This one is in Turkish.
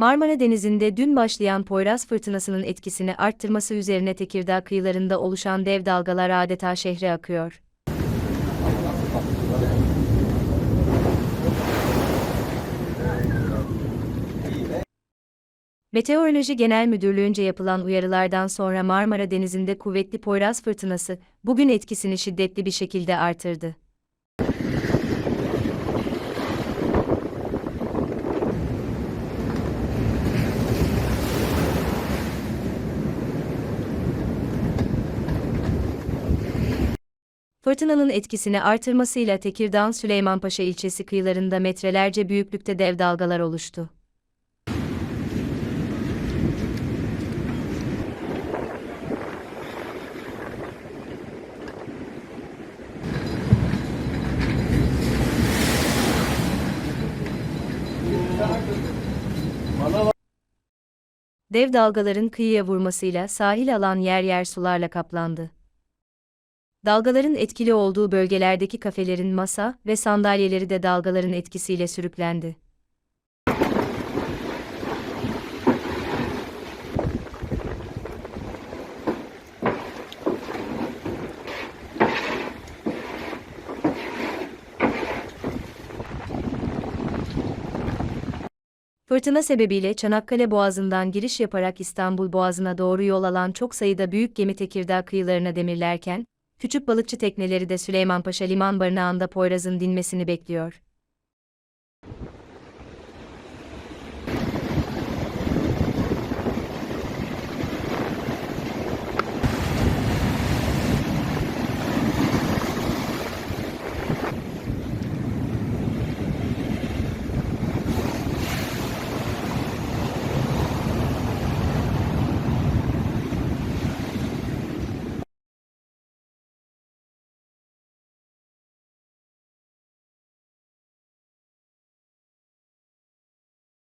Marmara Denizi'nde dün başlayan Poyraz fırtınasının etkisini arttırması üzerine Tekirdağ kıyılarında oluşan dev dalgalar adeta şehre akıyor. Meteoroloji Genel Müdürlüğü'nce yapılan uyarılardan sonra Marmara Denizi'nde kuvvetli Poyraz fırtınası bugün etkisini şiddetli bir şekilde artırdı. Fırtınanın etkisini artırmasıyla Tekirdağ Süleymanpaşa ilçesi kıyılarında metrelerce büyüklükte dev dalgalar oluştu. Dev dalgaların kıyıya vurmasıyla sahil alan yer yer sularla kaplandı. Dalgaların etkili olduğu bölgelerdeki kafelerin masa ve sandalyeleri de dalgaların etkisiyle sürüklendi. Fırtına sebebiyle Çanakkale Boğazı'ndan giriş yaparak İstanbul Boğazı'na doğru yol alan çok sayıda büyük gemi Tekirdağ kıyılarına demirlerken, küçük balıkçı tekneleri de Süleymanpaşa Liman Barınağı'nda Poyraz'ın dinmesini bekliyor.